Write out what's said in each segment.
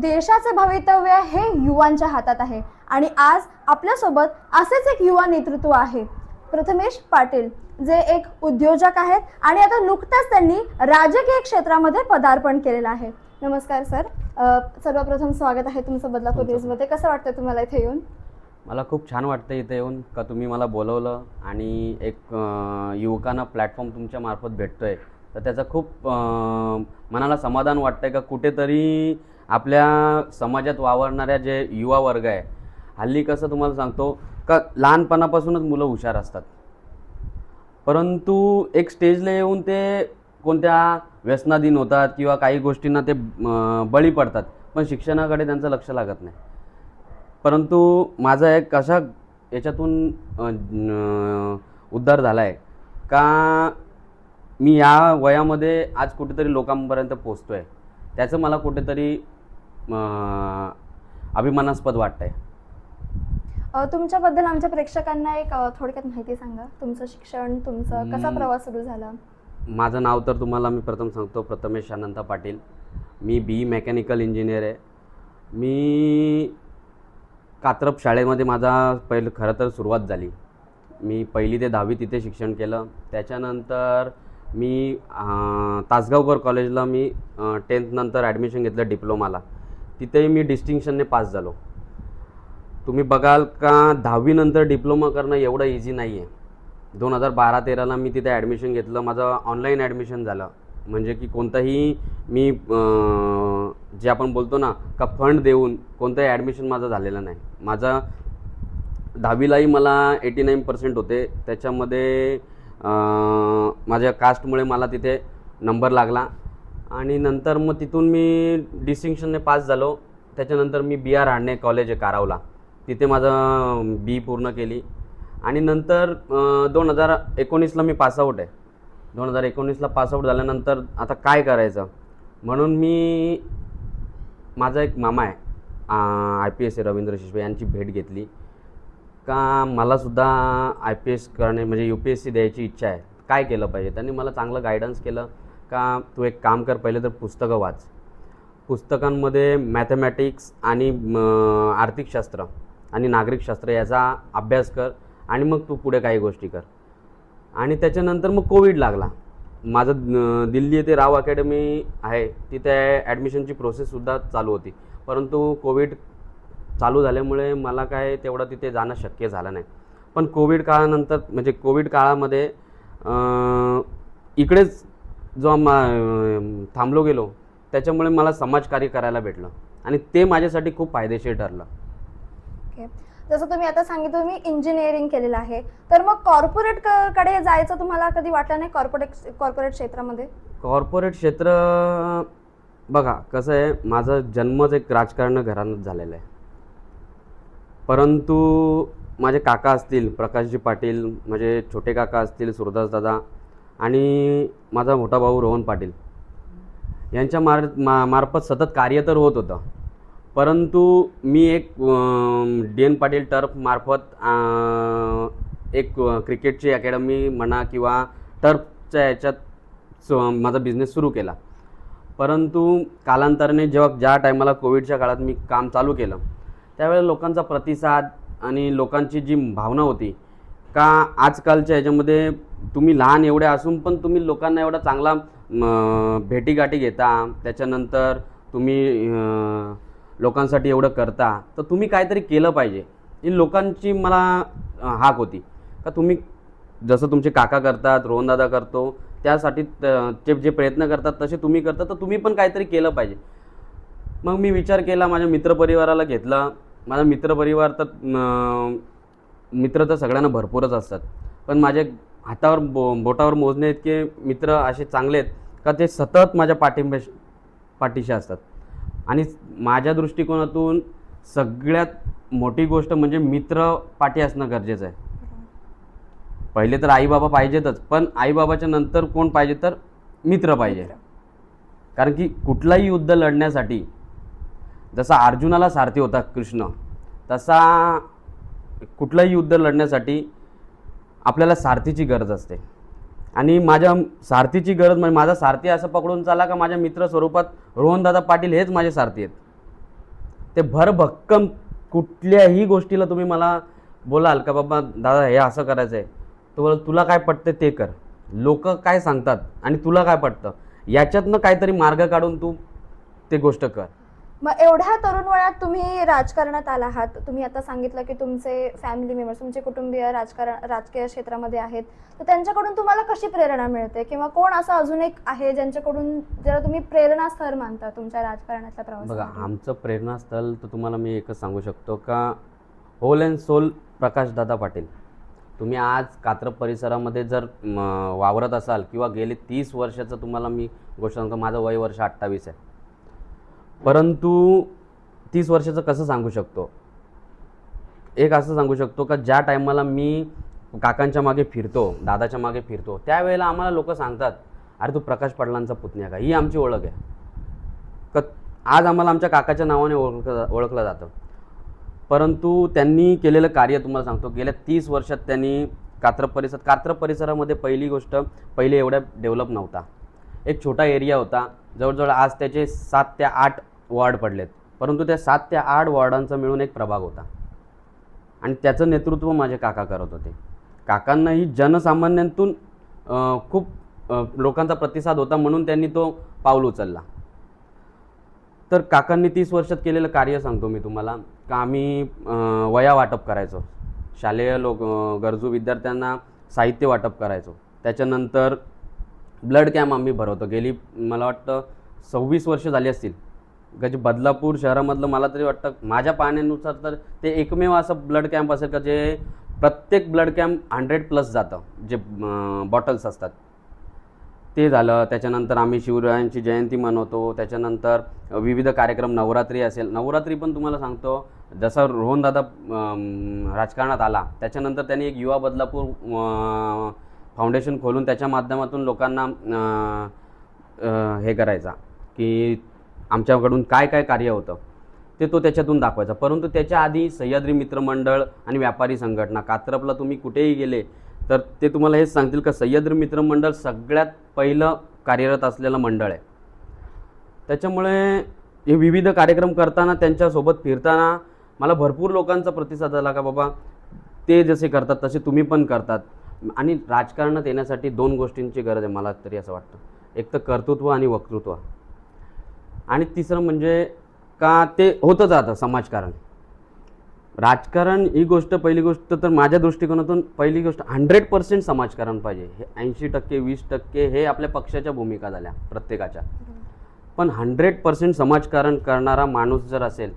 देशाचे भवितव्य हे युवांच्या हातात आहे. आणि आज आपल्यासोबत असेच एक युवा नेतृत्व आहे. प्रथमेश पाटील जे एक उद्योजक आहेत आणि आता नुकताच त्यांनी राजकीय क्षेत्रामध्ये पदार्पण केलेलं आहे. नमस्कार सर. सर्वप्रथम स्वागत आहे तुमचं बदलापूर. न्यूजमध्ये. कसं वाटतं तुम्हाला इथे येऊन? मला खूप छान वाटतं इथे येऊन का तुम्ही मला बोलवलं आणि एक युवकांना प्लॅटफॉर्म तुमच्या मार्फत भेटतो आहे तर त्याचं खूप मनाला समाधान वाटतं आहे का कुठेतरी आपल्या समाजात वावरणाऱ्या जे युवा वर्ग आहे हल्ली कसं तुम्हाला सांगतो का लहानपणापासूनच मुलं हुशार असतात. परंतु एक स्टेजला येऊन ते कोणत्या व्यसनाधीन होतात किंवा काही गोष्टींना ते बळी पडतात पण शिक्षणाकडे त्यांचं लक्ष लागत नाही. परंतु माझा एक कशा याच्यातून उद्धार झाला आहे का मी या वयामध्ये आज कुठेतरी लोकांपर्यंत पोचतो आहे त्याचं मला कुठेतरी अभिमानास्पद वाटतं आहे अ, तुमच्याबद्दल आमच्या प्रेक्षकांना एक अ, थोडक्यात माहिती सांगा. तुमचं शिक्षण तुमचं कसा हम्म. प्रवास सुरू झाला? माझं नाव तर तुम्हाला मी प्रथम सांगतो प्रथमेश अनंता पाटील. मी बी मेकॅनिकल इंजिनियर आहे. मी कात्रप शाळेमध्ये माझा पहिलं खरं तर सुरुवात झाली. मी पहिली ते दहावी तिथे शिक्षण केलं. त्याच्यानंतर मी अं, तासगावकर कॉलेजला मी टेन्थनंतर ॲडमिशन घेतलं डिप्लोमाला तिथेही मी डिस्टिंक्शनने पास झालो. तुम्ही बघाल का दहावीनंतर डिप्लोमा करणं एवढं इझी नाही आहे दोन हजार बारा तेराला मी तिथे ॲडमिशन घेतलं. माझं ऑनलाईन ॲडमिशन झालं. म्हणजे की कोणताही मी जे आपण बोलतो ना का फंड देऊन कोणतंही ॲडमिशन माझं झालेलं नाही. माझा दहावीलाही मला एटी नाईन पर्सेंट होते. त्याच्यामध्ये माझ्या कास्टमुळे मला तिथे नंबर लागला. आणि नंतर मग तिथून मी डिस्टिंक्शनने पास झालो. त्याच्यानंतर मी बी आर हाडणे कॉलेज आहे कारावला तिथे माझं बी पूर्ण केली. आणि नंतर दोन हजार एकोणीसला मी पासआउट आहे. दोन हजार एकोणीसला पासआउट झाल्यानंतर आता काय करायचं? म्हणून मी माझा एक मामा आहे I P S Ravindra Shishwe यांची भेट घेतली. का मलासुद्धा आय पी एस करणे म्हणजे यू पी एस सी द्यायची इच्छा आहे. काय केलं पाहिजे? त्यांनी मला चांगलं गायडन्स केलं. का तू एक काम कर पहिले तर पुस्तकं वाच. पुस्तकांमध्ये मॅथमॅटिक्स आणि आर्थिकशास्त्र आणि नागरिकशास्त्र याचा अभ्यास कर आणि मग तू पुढे काही गोष्टी कर. आणि त्याच्यानंतर मग कोविड लागला. माझं दिल्ली येथे राव अकॅडमी आहे. तिथे ॲडमिशनची प्रोसेससुद्धा चालू होती. परंतु कोविड चालू झाल्यामुळे मला काय तेवढं तिथे जाणं शक्य झालं नाही. पण कोविड काळानंतर म्हणजे कोविड काळामध्ये इकडेच जो अं, थांबलो गेलो त्याच्यामुळे मला समाजकार्य करायला भेटलं. आणि ते माझ्यासाठी खूप फायदेशीर ठरलं. ओके जसं तुम्ही आता सांगितलं तुम्ही इंजिनिअरिंग केलेलं आहे. तर मग कॉर्पोरेटकडे जायचं तुम्हाला कधी वाटलं नाही कॉर्पोरेट कॉर्पोरेट क्षेत्रामध्ये? कॉर्पोरेट क्षेत्र बघा कसं आहे माझा जन्मच एक राजकारण घरानंच झालेला आहे. परंतु माझे काका असतील प्रकाशजी पाटील माझे छोटे काका असतील सुरदास दादा आणि माझा मोठा भाऊ रोहन पाटील. यांच्या मार मा मार्फत सतत कार्य तर होत होतं. परंतु मी एक डी एन पाटील टर्फ मार्फत एक क्रिकेटची अकॅडमी म्हणा किंवा टर्फच्या याच्यात स- माझा बिझनेस सुरू केला. परंतु कालांतराने जेव्हा ज्या टायमाला कोविडच्या काळात मी काम चालू केलं त्यावेळेला लोकांचा प्रतिसाद आणि लोकांची जी भावना होती का आजकालच्या ह्याच्यामध्ये तुम्ही लहान एवढे असून पण तुम्ही लोकांना एवढा चांगला भेटीगाठी घेता त्याच्यानंतर तुम्ही लोकांसाठी एवढं करता तर तुम्ही काहीतरी केलं पाहिजे. ही लोकांची मला हाक होती. का तुम्ही जसं तुमचे काका करतात रोहनदादा करतो त्यासाठी त- ते जे प्रयत्न करतात तसे तुम्ही करता तर तुम्ही पण काहीतरी केलं पाहिजे. मग मी विचार केला माझ्या मित्रपरिवाराला घेतला. माझा मित्रपरिवार तर मित्र तर सगळ्यांना भरपूरच असतात. पण माझे हातावर बो बोटावर मोजणे इतके मित्र असे चांगले आहेत का ते सतत माझ्या पाठिंबे पाठीशी असतात. आणि माझ्या दृष्टिकोनातून सगळ्यात मोठी गोष्ट म्हणजे मित्र पाठी असणं गरजेचं आहे. पहिले तर आईबाबा पाहिजेतच पण आईबाबाच्या नंतर कोण पाहिजे तर मित्र पाहिजे. कारण की कुठलाही युद्ध लढण्यासाठी जसा अर्जुनाला सारथी होता कृष्ण तसा कुठलंही युद्ध लढण्यासाठी आपल्याला सारथीची गरज असते. आणि माझ्या सारथीची गरज म्हणजे माझा सारथी असं पकडून चाला का माझ्या मित्र स्वरूपात रोहनदादा पाटील हेच माझे सारथी आहेत. ते भरभक्कम कुठल्याही गोष्टीला तुम्ही मला बोलाल का बाबा दादा हे असं करायचं आहे तर तुला काय पटतं ते कर. लोक काय सांगतात आणि तुला काय पटतं? याच्यातनं काहीतरी मार्ग काढून तू ते गोष्ट कर. मग एवढ्या तरुण वयात तुम्ही राजकारणात आला आहात. तुम्ही आता सांगितलं की तुमचे फॅमिली मेंबर्स तुमचे कुटुंबीय राजकारण राजकीय क्षेत्रामध्ये आहेत. तर त्यांच्याकडून तुम्हाला कशी प्रेरणा मिळते? किंवा कोण असं अजून एक आहे ज्यांच्याकडून जरा तुम्ही प्रेरणास्थळ मानता तुमच्या राजकारणातल्या बघा आमचं प्रेरणास्थळ तर तुम्हाला मी एकच सांगू शकतो का? Whole and soul Prakashdada Patil. तुम्ही आज कात्रप परिसरामध्ये जर वावरत असाल किंवा गेले तीस वर्षाचं तुम्हाला मी गोष्ट सांगतो माझं वय वर्ष अठ्ठावीस आहे. परंतु तीस वर्षाचं कसं सांगू शकतो? एक असं सांगू शकतो का ज्या टायमाला मी काकांच्या मागे फिरतो दादाच्या मागे फिरतो त्यावेळेला आम्हाला लोक सांगतात अरे तू प्रकाश पाटलांचा पुतण्या का? ही आमची ओळख आहे. क आज आम्हाला आमच्या काकाच्या नावाने ओळखलं ओळखलं जातं. परंतु त्यांनी केलेलं कार्य तुम्हाला सांगतो गेल्या तीस वर्षात त्यांनी कात्रप परिसर कात्रप परिसरामध्ये पहिली गोष्ट पहिले एवढ्या डेव्हलप नव्हता. एक छोटा एरिया होता जवळजवळ आज त्याचे सात ते आठ वॉर्ड पडलेत. परंतु त्या सात ते आठ वॉर्डांचा मिळून एक प्रभाग होता. आणि त्याचं नेतृत्व माझे काका करत होते. काकांनाही जनसामान्यांतून खूप लोकांचा प्रतिसाद होता म्हणून त्यांनी तो पाऊल उचलला. तर काकांनी तीस वर्षात केलेलं कार्य सांगतो मी तुम्हाला का आम्ही वया वाटप करायचो. शालेय लोक गरजू विद्यार्थ्यांना साहित्य वाटप करायचो. त्याच्यानंतर ब्लड कॅम्प आम्ही भरवतो. गेली मला वाटतं सव्वीस वर्ष झाली असतील. म्हणजे बदलापूर शहरामधलं मला तरी वाटतं माझ्या पाहण्यानुसार तर ते एकमेव असं ब्लड कॅम्प असेल का जे प्रत्येक ब्लड कॅम्प हंड्रेड प्लस जातं जे बॉटल्स असतात. ते झालं त्याच्यानंतर आम्ही शिवरायांची जयंती मनवतो त्याच्यानंतर विविध कार्यक्रम नवरात्री असेल. नवरात्री पण तुम्हाला सांगतो जसा रोहनदादा राजकारणात आला त्याच्यानंतर त्यांनी एक युवा बदलापूर फाउंडेशन खोलून त्याच्या माध्यमातून लोकांना हे करायचा की आमच्याकडून काय काय कार्य होतं ते तो त्याच्यातून दाखवायचा. परंतु त्याच्या आधी सह्याद्री मित्रमंडळ आणि व्यापारी संघटना कात्रपला तुम्ही कुठेही गेले तर ते तुम्हाला हेच सांगतील का सह्याद्री मित्रमंडळ सगळ्यात पहिलं कार्यरत असलेलं मंडळ आहे. त्याच्यामुळे हे विविध कार्यक्रम करताना त्यांच्यासोबत फिरताना मला भरपूर लोकांचा प्रतिसाद आला का बाबा ते जसे करतात तसे तुम्ही पण करतात. आणि राजकारणात येण्यासाठी दोन गोष्टींची गरज आहे मला तरी असं वाटतं. एक तर कर्तृत्व आणि वक्तृत्व. आणि तिसरं म्हणजे का ते होतं जातं समाजकारण. राजकारण ही गोष्ट पहिली गोष्ट तर माझ्या दृष्टिकोनातून पहिली गोष्ट हंड्रेड पर्सेंट समाजकारण पाहिजे. हे ऐंशी टक्के वीस टक्के हे आपल्या पक्षाच्या भूमिका झाल्या प्रत्येकाच्या. पण हंड्रेड पर्सेंट समाजकारण करणारा माणूस जर असेल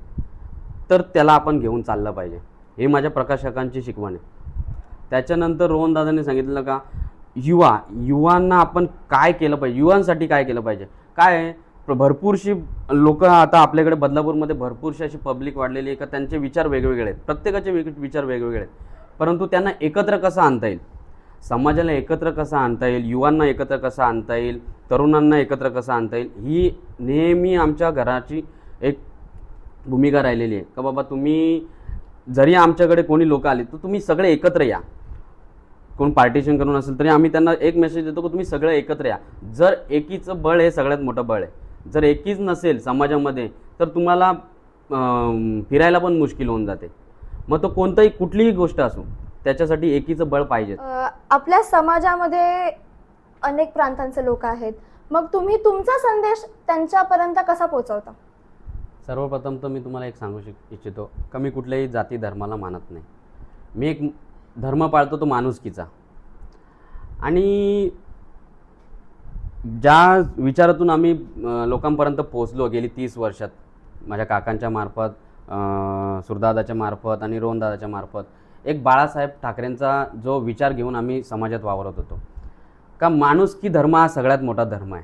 तर त्याला आपण घेऊन चाललं पाहिजे. हे माझ्या प्रकाशकांची शिकवण आहे. त्याच्यानंतर रोहन दादांनी सांगितलं का युवा युवांना आपण काय केलं पाहिजे? युवांसाठी काय केलं पाहिजे? काय आहे? भरपूरशी लोक आता आपल्याकडे बदलापूरमध्ये भरपूरशी अशी पब्लिक वाढलेली आहे का त्यांचे विचार वेगवेगळे आहेत. प्रत्येकाचे वेग विचार वेगवेगळे आहेत. परंतु त्यांना एकत्र कसं आणता येईल? समाजाला एकत्र कसं आणता येईल? युवांना एकत्र कसं आणता येईल? तरुणांना एकत्र कसं आणता येईल? ही नेहमी आमच्या घराची एक भूमिका राहिलेली आहे. का बाबा तुम्ही जरी आमच्याकडे कोणी लोक आले तर तुम्ही सगळे एकत्र या. कोण पार्टिशन करून असेल तरी आम्ही त्यांना एक मेसेज देतो की तुम्ही सगळं एकत्र या. जर एकीचं बळ हे सगळ्यात मोठं बळ आहे. जर एकीच नसेल समाजामध्ये तर तुम्हाला फिरायला पण मुश्किल होऊन जाते. मग तो कोणताही कुठलीही गोष्ट असो त्याच्यासाठी एकीचं बळ पाहिजे. आपल्या समाजामध्ये अनेक प्रांतांचे लोक आहेत. मग तुम्ही तुमचा संदेश त्यांच्यापर्यंत कसा पोहोचवता? सर्वप्रथम तर मी तुम्हाला एक सांगू शक इच्छितो. का मी कुठल्याही जाती धर्माला मानत नाही. मी एक धर्म पाळतो तो माणुसकीचा. आणि ज्या विचारातून आम्ही लोकांपर्यंत पोचलो गेली तीस वर्षात माझ्या काकांच्या मार्फत सुरदादाच्या मार्फत आणि रोहनदादाच्या मार्फत एक बाळासाहेब ठाकरेंचा जो विचार घेऊन आम्ही समाजात वावरत होतो. का माणूस की धर्म हा सगळ्यात मोठा धर्म आहे.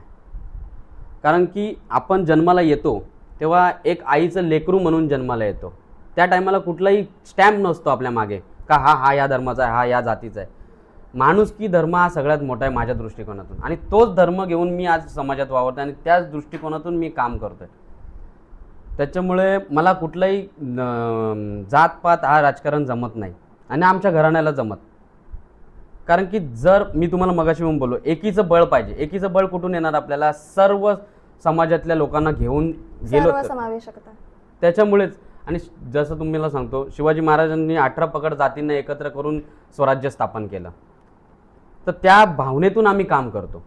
कारण की आपण जन्माला येतो तेव्हा एक आईचं लेकरू म्हणून जन्माला येतो. त्या टायमाला कुठलाही स्टॅम्प नसतो आपल्या मागे का हा हा या धर्माचा आहे हा या जातीचा आहे. माणुसकी धर्म हा सगळ्यात मोठा आहे माझ्या दृष्टिकोनातून. आणि तोच धर्म घेऊन मी आज समाजात वावरतो आणि त्याच दृष्टिकोनातून मी काम करतोय. त्याच्यामुळे मला कुठलाही जातपात हा राजकारण जमत नाही. आणि आमच्या घराण्याला जमत. कारण की जर मी तुम्हाला मगाशी म्हणून बोललो एकीचं बळ पाहिजे. एकीचं बळ कुठून येणार आपल्याला? सर्व समाजातल्या लोकांना घेऊन गेलो त्याच्यामुळेच. आणि जसं तुम्हाला सांगतो शिवाजी महाराजांनी अठरा पकड जातींना एकत्र करून स्वराज्य स्थापन केलं. तर त्या भावनेतून आम्ही काम करतो.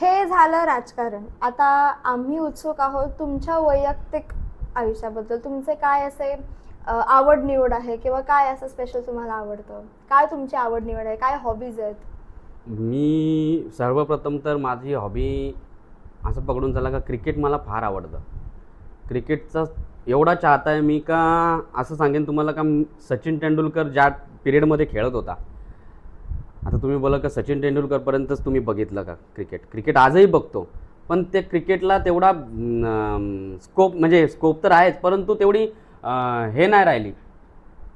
हे झालं राजकारण. आता आम्ही उत्सुक आहोत तुमच्या वैयक्तिक आयुष्याबद्दल. तुमचे काय असे आवड निवड आहे किंवा काय असं स्पेशल तुम्हाला आवडतं? काय तुमची आवड निवड आहे? काय हॉबीज आहेत? मी सर्वप्रथम तर माझी हॉबी असं पकडून चला का क्रिकेट मला फार आवडतं. क्रिकेटचा एवढा चाहता आहे मी का असं सांगेन तुम्हाला का सचिन तेंडुलकर ज्या पिरियडमध्ये खेळत होता. आता तुम्ही बोला का सचिन तेंडुलकरपर्यंतच तुम्ही बघितलं का क्रिकेट? क्रिकेट आजही बघतो. पण ते क्रिकेटला तेवढा स्कोप म्हणजे स्कोप तर आहेच परंतु तेवढी हे नाही राहिली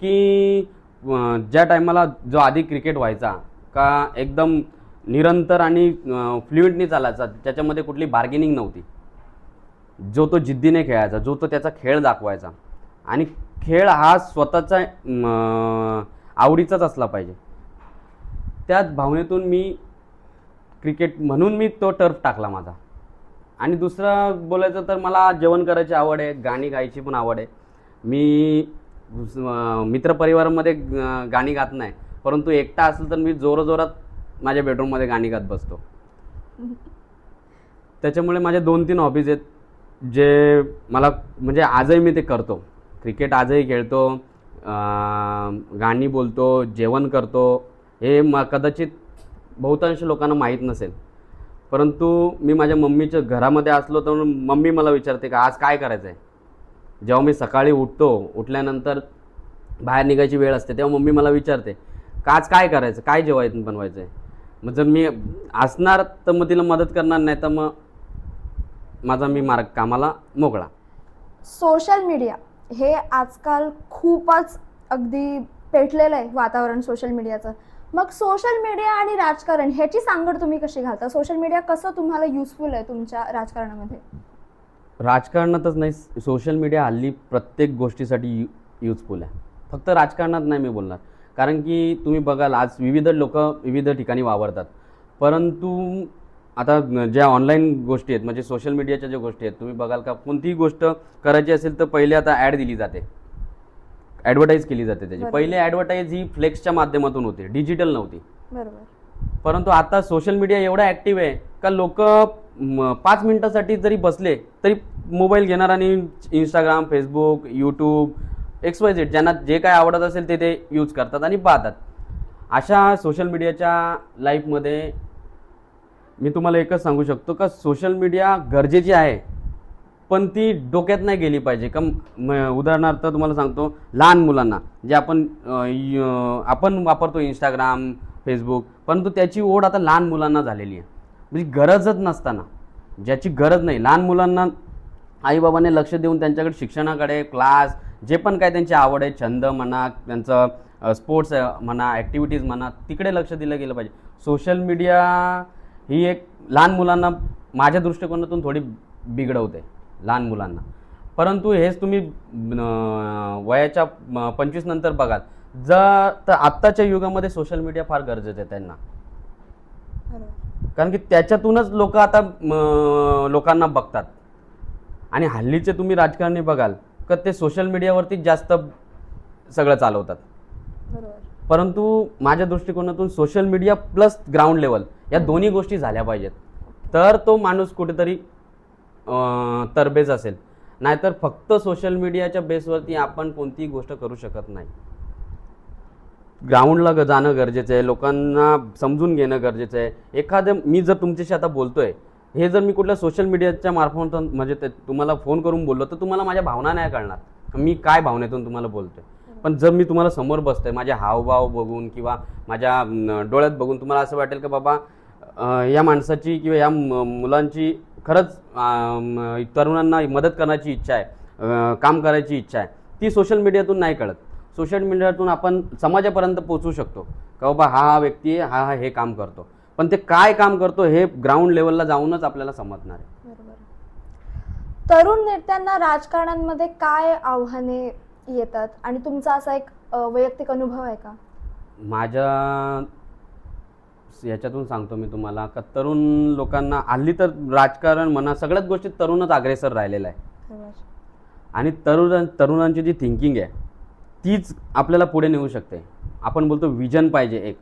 की ज्या टायमाला जो आधी क्रिकेट व्हायचा का एकदम निरंतर आणि फ्लुएंटनी चालायचा त्याच्यामध्ये कुठली बार्गेनिंग नव्हती. जो तो जिद्दीने खेळायचा जो तो त्याचा खेळ दाखवायचा. आणि खेळ हा स्वतःचा आवडीचाच असला पाहिजे. त्याच भावनेतून मी क्रिकेट म्हणून मी तो टर्फ टाकला माझा. आणि दुसरं बोलायचं तर मला जेवण करायची आवड आहे गाणी गायची पण आवड आहे. मी मित्रपरिवारामध्ये गाणी गात नाही. परंतु एकटा असेल तर मी जोरजोरात माझ्या बेडरूममध्ये गाणी गात बसतो. त्याच्यामुळे माझे दोन तीन हॉबीज आहेत जे मला म्हणजे आजही मी ते करतो. क्रिकेट आजही खेळतो. गाणी बोलतो जेवण करतो हे म कदाचित बहुतांश लोकांना माहीत नसेल. परंतु मी माझ्या मम्मीच्या घरामध्ये असलो तर मम्मी मला विचारते का आज काय करायचं आहे जेव्हा मी सकाळी उठतो उठल्यानंतर बाहेर निघायची वेळ असते तेव्हा मम्मी मला विचारते का आज काय करायचं? काय जेवायचं बनवायचं आहे मग जर मी असणार तर मग तिला मदत करणार नाही तर मग माझा मी मार्ग कामाला मोकळा. Social media. हे आजकाल खूपच अगदी पेटलेलं आहे वातावरण सोशल मीडियाचं मग सोशल मीडिया आणि राजकारण ह्याची सांगड तुम्ही कशी घालता? सोशल मीडिया कसं तुम्हाला युजफुल आहे तुमच्या राजकारणामध्ये? राजकारणातच नाही सोशल मीडिया हल्ली प्रत्येक गोष्टीसाठी यू यूजफुल आहे. फक्त राजकारणात नाही मी बोलणार. कारण की तुम्ही बघाल आज विविध लोक विविध ठिकाणी वावरतात. परंतु आता ज्या ऑनलाईन गोष्टी आहेत म्हणजे सोशल मीडियाच्या ज्या गोष्टी आहेत तुम्ही बघाल का कोणतीही गोष्ट करायची असेल तर पहिले आता ॲड दिली जाते. ॲडव्हर्टाईज केली जाते त्याची. पहिले ॲडव्हर्टाईज ही फ्लेक्सच्या माध्यमातून होती डिजिटल नव्हती. बरोबर. परंतु आता सोशल मीडिया एवढा ॲक्टिव्ह आहे का लोक पाच मिनिटासाठी जरी बसले तरी मोबाईल घेणार आणि Instagram Facebook YouTube X Y Z ज्यांना जे काय आवडत असेल ते ते यूज करतात आणि पाहतात. अशा सोशल मीडियाच्या लाईफमध्ये मी तुम्हाला एकच सांगू शकतो का सोशल मीडिया गरजेची आहे पण ती डोक्यात नाही गेली पाहिजे. का म- उदाहरणार्थ तुम्हाला सांगतो लहान मुलांना जे आपण य- आपण वापरतो इंस्टाग्राम फेसबुक परंतु त्याची ओढ आता लहान मुलांना झालेली आहे. म्हणजे गरजच नसताना ज्याची गरज नाही. लहान मुलांना आईबाबाने लक्ष देऊन त्यांच्याकडे शिक्षणाकडे क्लास जे पण काय त्यांची आवड आहे छंद म्हणा त्यांचं स्पोर्ट्स म्हणा ॲक्टिव्हिटीज म्हणा तिकडे लक्ष दिलं गेलं पाहिजे. सोशल मीडिया ही एक लहान मुलांना माझ्या दृष्टिकोनातून थोडी बिघडवते लहान मुलांना. परंतु हेच तुम्ही वयाच्या पंचवीस नंतर बघाल. जर तर आत्ताच्या युगामध्ये सोशल मीडिया फार गरजेचं आहे त्यांना. कारण की त्याच्यातूनच लोक आता लोकांना बघतात. आणि हल्लीचे तुम्ही राजकारणी बघाल का ते सोशल मीडियावरतीच जास्त सगळं चालवतात. बरोबर. परंतु माझ्या दृष्टिकोनातून social media plus ground level या दोन्ही गोष्टी झाल्या पाहिजेत. तर तो माणूस कुठेतरी तरबेज असेल. नाहीतर फक्त सोशल मीडियाच्या बेसवरती आपण कोणतीही गोष्ट करू शकत नाही. ग्राउंडला ग- जाणं गरजेचं आहे. लोकांना समजून घेणं गरजेचं आहे. एखादं मी जर तुमच्याशी आता बोलतोय हे जर मी कुठल्या सोशल मीडियाच्या मार्फत म्हणजे ते तुम्हाला फोन करून बोललो तर तुम्हाला माझ्या भावना नाही कळणार. मी काय भावनेतून तुम्हाला बोलतोय? पण जर मी तुम्हाला समोर बसतोय माझे हावभाव बघून किंवा माझ्या डोळ्यात बघून तुम्हाला असं वाटेल की बाबा या माणसाची किंवा या मुलांची खरंच तरुणांना मदत करण्याची इच्छा आहे काम करायची इच्छा आहे. ती सोशल मीडियातून नाही कळत. सोशल मीडियातून आपण समाजापर्यंत पोचू शकतो. का बाबा हा हा व्यक्ती आहे, हा हा हे काम करतो. पण ते काय काम करतो हे ग्राउंड लेवलला जाऊनच आपल्याला समजणार आहे. बरोबर. तरुण नेत्यांना राजकारणांमध्ये काय आव्हाने येतात. आणि तुमचा असा एक अ, वैयक्तिक अनुभव आहे का? माझ्या याच्यातून सांगतो मी तुम्हाला का तरुण लोकांना हल्ली तर राजकारण म्हणा सगळ्याच गोष्टीत तरुणच अग्रेसर राहिलेला आहे. आणि तरुण तरुणांची जी थिंकिंग आहे तीच आपल्याला पुढे नेऊ शकते. आपण बोलतो विजन पाहिजे एक.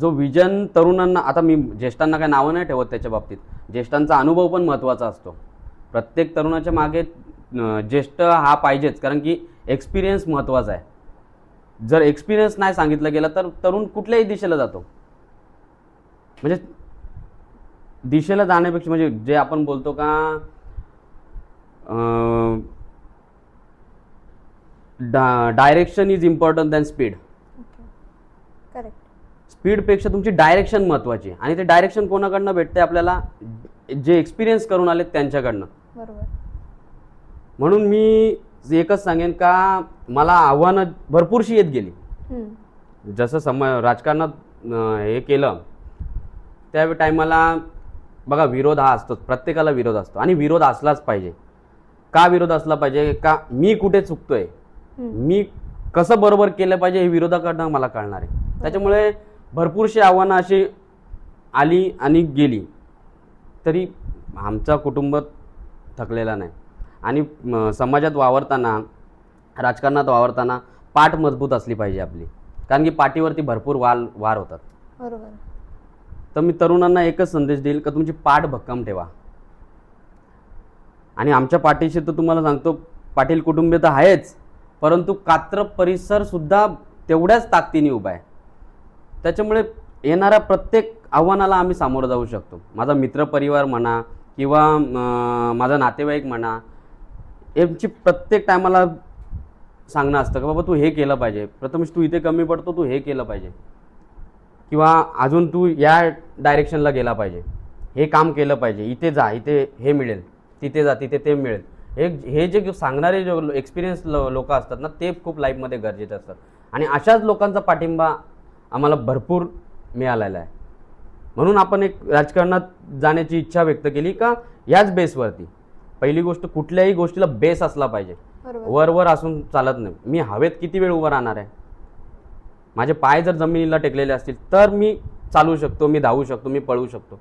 जो विजन तरुणांना आता मी ज्येष्ठांना काय नावं नाही ठेवत त्याच्या बाबतीत. ज्येष्ठांचा अनुभव पण महत्त्वाचा असतो. प्रत्येक तरुणाच्या मागे अं, ज्येष्ठ हा पाहिजेच. कारण की एक्सपिरियन्स महत्त्वाचा आहे. जर एक्सपिरियन्स नाही सांगितलं गेलं तर तरुण कुठल्याही दिशेला जातो. म्हणजे दिशेला जाण्यापेक्षा म्हणजे जे आपण बोलतो का direction is important than speed correct स्पीडपेक्षा तुमची डायरेक्शन महत्त्वाची आहे. आणि ते डायरेक्शन कोणाकडनं भेटते आपल्याला? जे एक्सपिरियन्स करून आलेत त्यांच्याकडनं. बरोबर. म्हणून मी एकच सांगेन का मला आव्हानं भरपूरशी येत गेली. जसं सम राजकारणात हे केलं त्या टायमाला बघा विरोध हा असतोच. प्रत्येकाला विरोध असतो. आणि विरोध असलाच पाहिजे. का विरोध असला पाहिजे? का मी कुठे चुकतोय. मी कसं बरोबर केलं पाहिजे हे विरोधाकडनं मला कळणार आहे. त्याच्यामुळे भरपूरशी आव्हानं अशी आली आणि गेली. तरी आमचा कुटुंब थकलेला नाही. आणि समाजात वावरताना राजकारणात वावरताना पाठ मजबूत असली पाहिजे आपली. कारण की पाठीवरती भरपूर वाल वार होतात. बरोबर. तर मी तरुणांना एकच संदेश देईल का तुमची पाठ भक्कम ठेवा. आणि आमच्या पाठीशी तर तुम्हाला सांगतो पाटील कुटुंबीय तर आहेच परंतु कात्रप परिसर सुद्धा तेवढ्याच ताकदीने उभा आहे. त्याच्यामुळे येणाऱ्या प्रत्येक आव्हानाला आम्ही सामोरं जाऊ शकतो. माझा मित्रपरिवार म्हणा किंवा माझा नातेवाईक म्हणा यांची प्रत्येक टायमाला सांगणं असतं का बाबा तू हे केलं पाहिजे. प्रथमश तू इथे कमी पडतो तू हे केलं पाहिजे. किंवा अजून तू या डायरेक्शनला गेला पाहिजे. हे काम केलं पाहिजे. इथे जा इथे हे मिळेल. तिथे जा तिथे ते मिळेल. हे हे जे सांगणारे जे एक्सपिरियन्स लोक असतात ना ते खूप लाईफमध्ये गरजेचे असतात. आणि अशाच लोकांचा पाठिंबा आम्हाला भरपूर मिळालेला आहे. म्हणून आपण एक राजकारणात जाण्याची इच्छा व्यक्त केली का याच बेसवरती पहिली गोष्ट कुठल्याही गोष्टीला बेस असला पाहिजे. वर वर असून चालत नाही. मी हवेत किती वेळ उभं राहणार आहे? माझे पाय जर जमिनीला टेकलेले असतील तर मी चालू शकतो मी धावू शकतो मी पळू शकतो.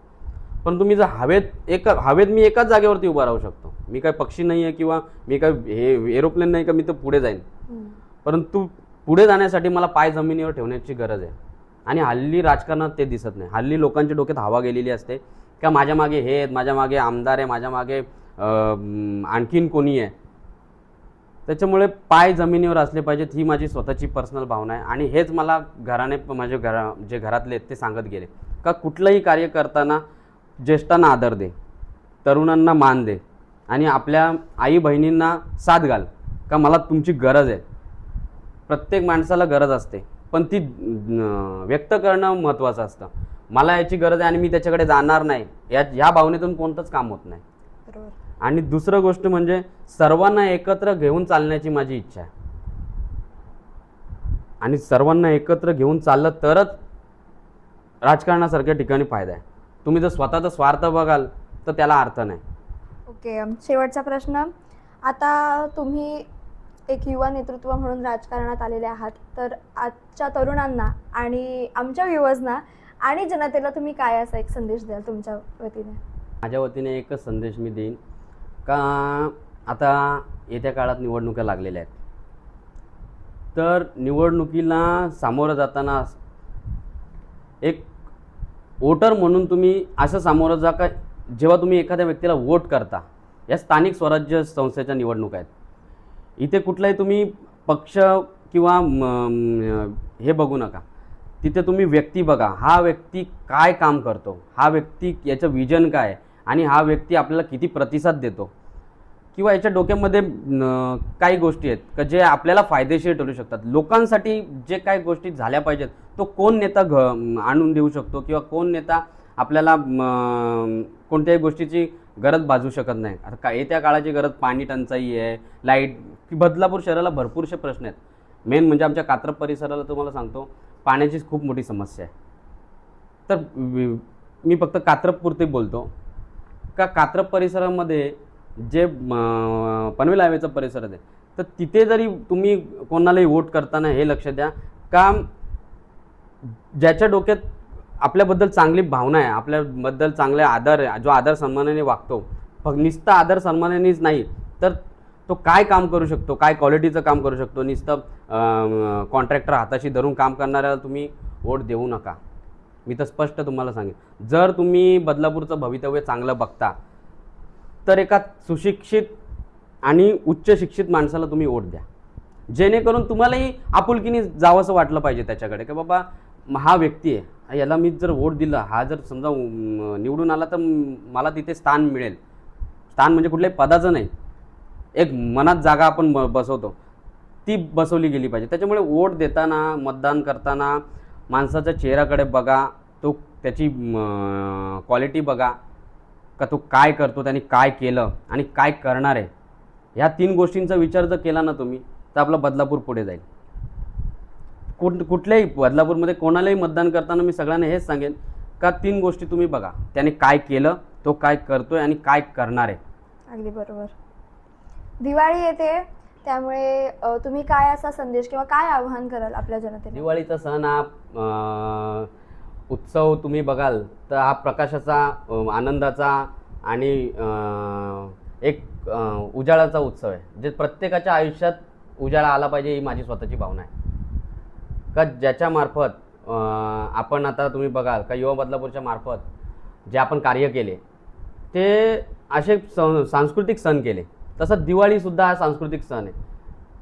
पण तुम्ही जर हवेत एका हवेत मी एकाच जागेवरती उभा राहू शकतो. मी काय पक्षी नाही आहे किंवा मी काय हे एरोप्लेन नाही का मी तर पुढे जाईन. परंतु पुढे जाण्यासाठी मला पाय जमिनीवर ठेवण्याची गरज आहे. आणि हल्ली राजकारणात ते दिसत नाही. हल्ली लोकांच्या डोक्यात हवा गेलेली असते. का माझ्या मागे हे आहेत माझ्या मागे आमदार आहे माझ्या मागे आणखीन कोणी आहे? त्याच्यामुळे पाय जमिनीवर असले पाहिजेत ही माझी स्वतःची पर्सनल भावना आहे आणि हेच मला घराने माझे घरा जे घरातले आहेत ते सांगत गेले. का कुठलंही कार्य करताना ज्येष्ठांना आदर दे तरुणांना मान दे आणि आपल्या आई बहिणींना साथ घाल. का मला तुमची गरज आहे? प्रत्येक माणसाला गरज असते पण ती व्यक्त करणं महत्त्वाचं असतं. मला याची गरज आहे आणि मी त्याच्याकडे जाणार नाही. या ह्या भावनेतून कोणतंच काम होत नाही. बरोबर. आणि दुसरं गोष्ट म्हणजे सर्वांना एकत्र घेऊन चालण्याची माझी इच्छा आहे. आणि सर्वांना एकत्र घेऊन चाललं तरच राजकारणासारख्या ठिकाणी फायदा आहे. तुम्ही जर स्वतःचा स्वार्थ बघाल तर त्याला अर्थ नाही. ओके शेवटचा प्रश्न. आता तुम्ही एक युवा नेतृत्व म्हणून राजकारणात आलेले आहात तर आजच्या तरुणांना आणि आमच्या व्ह्युअर्सना आणि जनतेला तुम्ही काय असा एक संदेश द्याल तुमच्या वतीने? माझ्या वतीने एकच संदेश मी देईन. का आता येत्या काळात निवडणुका लागलेल्या आहेत? तर निवडणुकीला सामोरं जाताना एक वोटर म्हणून तुम्ही असं सामोरं जा का जेव्हा तुम्ही एखाद्या व्यक्तीला वोट करता? या स्थानिक स्वराज्य संस्थेच्या निवडणुका आहेत. इथे कुठलाही तुम्ही पक्ष किंवा हे बघू नका. तिथे तुम्ही व्यक्ती बघा. हा व्यक्ती काय काम करतो? हा व्यक्ती याचं विजन काय आहे? आणि हा व्यक्ती आपल्याला किती प्रतिसाद देतो? किंवा याच्या डोक्यामध्ये काही गोष्टी आहेत का जे आपल्याला फायदेशीर ठरू शकतात? लोकांसाठी जे काही गोष्टी झाल्या पाहिजेत तो कोण नेता घ आणून देऊ शकतो? किंवा कोण नेता आपल्याला कोणत्याही गोष्टीची गरज भाजू शकत नाही? आता का येत्या काळाची गरज पाणी टंचाई आहे लाइट की बदलापूर शहराला भरपूरसे प्रश्न आहेत. मेन म्हणजे आमच्या कात्रप परिसराला तुम्हाला सांगतो पाण्याचीच खूप मोठी समस्या आहे. तर मी फक्त कात्रपपुरते बोलतो. का कात्रप परिसरामध्ये जे पनवेल हायवेचा परिसर आहे तर तिथे जरी तुम्ही कोणालाही वोट करताना हे लक्ष द्या का ज्याच्या डोक्यात आपल्याबद्दल चांगली भावना आहे आपल्याबद्दल चांगले आदर आहे जो आदर सन्मानाने वागतो फक्त नुसतं आदर सन्मानानेच नाही तर तो काय काम करू शकतो काय क्वालिटीचं काम करू शकतो? नुसतं कॉन्ट्रॅक्टर हाताशी धरून काम करणाऱ्याला तुम्ही वोट देऊ नका. मी तर स्पष्ट तुम्हाला सांगेन. जर तुम्ही बदलापूरचं भवितव्य चांगलं बघता तर एका सुशिक्षित आणि उच्च शिक्षित माणसाला तुम्ही वोट द्या. जेणेकरून तुम्हालाही आपुलकीने जावंसं वाटलं पाहिजे त्याच्याकडे की बाबा हा व्यक्ती आहे याला मी जर वोट दिलं हा जर समजा निवडून आला तर मला तिथे स्थान मिळेल. स्थान म्हणजे कुठल्याही पदाचं नाही. एक मनात जागा आपण ब- बसवतो. ती बसवली गेली पाहिजे. त्याच्यामुळे वोट देताना मतदान करताना माणसाच्या चेहऱ्याकडे बघा तो त्याची क्वालिटी बघा का तो काय करतो त्याने काय केलं आणि काय करणार आहे? ह्या तीन गोष्टींचा विचार जर केला ना तुम्ही तर आपला बदलापूर पुढे जाईल. कुठ कुठल्याही बदलापूरमध्ये कोणालाही मतदान करताना मी सगळ्यांना हेच सांगेन का तीन गोष्टी तुम्ही बघा त्याने काय केलं तो काय करतोय आणि काय करणार आहे? अगदी बरोबर. दिवाळी येते त्यामुळे अ, तुम्ही काय असा संदेश किंवा काय आव्हान कराल आपल्या जनतेला दिवाळीचा सण हा अं, उत्सव तुम्ही बघाल तर हा प्रकाशाचा अं, आनंदाचा आणि अं, एक अं, उजाळाचा उत्सव आहे जे प्रत्येकाच्या आयुष्यात उजाळा आला पाहिजे ही माझी स्वतःची भावना आहे. का ज्याच्यामार्फत अं, आपण आता तुम्ही बघाल का युवा बदलापूरच्या मार्फत जे आपण कार्य केले ते असे स सांस्कृतिक सण केले तसं दिवाळीसुद्धा हा सांस्कृतिक सण आहे.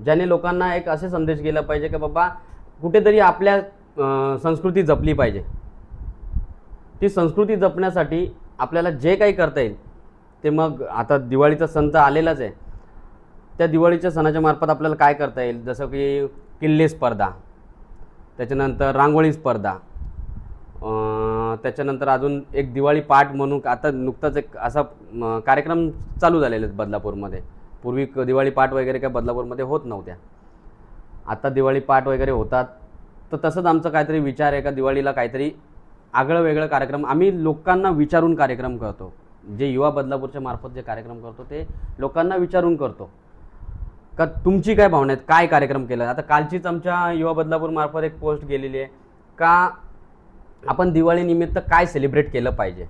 ज्याने लोकांना एक असे संदेश गेला पाहिजे की बाबा कुठेतरी आपल्या संस्कृती जपली पाहिजे. ती संस्कृती जपण्यासाठी आपल्याला जे काही करता येईल ते मग आता दिवाळीचा सण तर आलेलाच आहे. त्या दिवाळीच्या सणाच्या मार्फत आपल्याला काय करता येईल? जसं की किल्ले स्पर्धा त्याच्यानंतर रांगोळी स्पर्धा त्याच्यानंतर अजून एक दिवाळी पाठ म्हणून आता नुकताच एक असा कार्यक्रम चालू झालेले आहेत बदलापूरमध्ये. पूर्वी क- दिवाळी पाठ वगैरे काय बदलापूरमध्ये होत नव्हत्या. आता दिवाळी पाठ वगैरे होतात. तर तसंच आमचं काहीतरी विचार आहे का दिवाळीला काहीतरी आगळं वेगळं कार्यक्रम. आम्ही लोकांना विचारून कार्यक्रम करतो. जे युवा बदलापूरच्या मार्फत जे कार्यक्रम करतो ते लोकांना विचारून करतो. का तुमची काय भावना आहेत? काय कार्यक्रम केला आता कालचीच आमच्या युवा बदलापूर मार्फत एक पोस्ट गेलेली आहे. का आपण दिवाळीनिमित्त काय सेलिब्रेट केलं पाहिजे?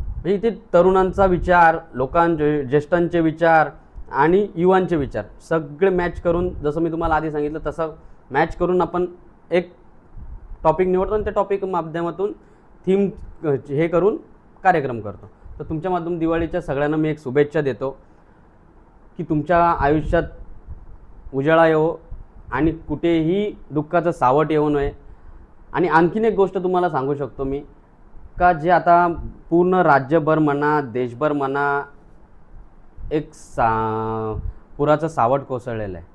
म्हणजे इथे तरुणांचा विचार लोकांचे ज्येष्ठांचे विचार आणि युवांचे विचार सगळे मॅच करून जसं मी तुम्हाला आधी सांगितलं तसं मॅच करून आपण एक टॉपिक निवडतो आणि त्या टॉपिक माध्यमातून थीम हे करून कार्यक्रम करतो. तर तुमच्या माध्यम दिवाळीच्या सगळ्यांना मी एक शुभेच्छा देतो की तुमच्या आयुष्यात उजाळा येवो आणि कुठेही दुःखाचं सावट येऊ नये. आणि आणखीन एक गोष्ट तुम्हाला सांगू शकतो मी का जे आता पूर्ण राज्यभर म्हणा देशभर म्हणा एक सा पुराचं सावट कोसळलेलं आहे.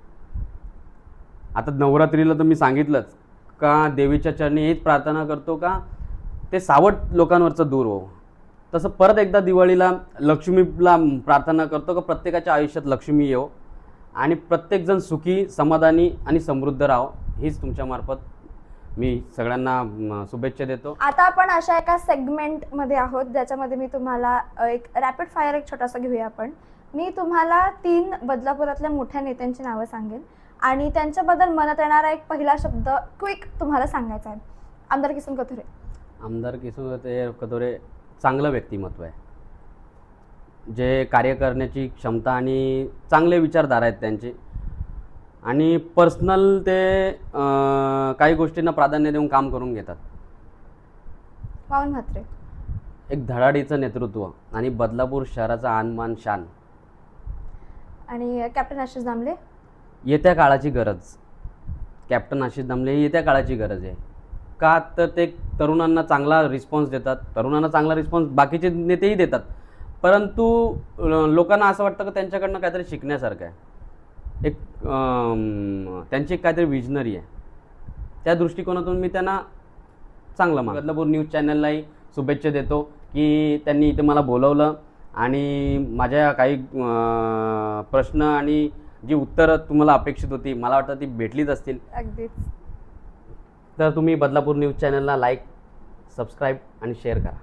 आता नवरात्रीला तर मी सांगितलंच का देवीच्या चरणी हेच प्रार्थना करतो का ते सावट लोकांवरचं दूर हो. तसं परत एकदा दिवाळीला लक्ष्मीला प्रार्थना करतो का प्रत्येकाच्या आयुष्यात लक्ष्मी येऊ आणि प्रत्येकजण सुखी समाधानी आणि समृद्ध राहो हीच तुमच्यामार्फत मी सगळ्यांना शुभेच्छा देतो. आता आपण अशा एका सेगमेंटमध्ये आहोत ज्याच्यामध्ये मी तुम्हाला एक रॅपिड फायर एक छोटासा घेऊया आपण. मी तुम्हाला तीन बदलापुरातल्या मोठ्या नेत्यांची नावं सांगेन आणि त्यांच्याबद्दल मनात येणारा एक पहिला शब्द क्विक तुम्हाला सांगायचा आहे. आमदार किसन कथुरे. आमदार ते कदोरे चांगलं व्यक्तिमत्व आहे. जे कार्य करण्याची क्षमता आणि चांगले विचारधारा आहेत त्यांचे. आणि पर्सनल ते अं, काही गोष्टींना प्राधान्य देऊन काम करून घेतात. वावन म्हात्रे एक धडाडीचं नेतृत्व आणि बदलापूर शहराचा आनमान शान. आणि कॅप्टन आशिष दामले? येत्या काळाची गरज. कॅप्टन आशिष दामले ही येत्या काळाची गरज आहे. का तर ते तरुणांना चांगला रिस्पॉन्स देतात. तरुणांना चांगला रिस्पॉन्स बाकीचे नेतेही देतात. परंतु अं, लोकांना असं वाटतं की त्यांच्याकडनं काहीतरी शिकण्यासारखं आहे. एक त्यांची एक काहीतरी विजनरी आहे. त्या दृष्टिकोनातून मी त्यांना चांगलं मान बदलापूर न्यूज चॅनललाही शुभेच्छा देतो की त्यांनी इथे मला बोलवलं आणि माझ्या काही प्रश्न आणि जी उत्तरं तुम्हाला अपेक्षित होती मला वाटतं ती भेटलीच असतील. अगदीच. तर तुम्ही बदलापूर न्यूज चॅनलला लाईक सबस्क्राईब आणि शेअर करा.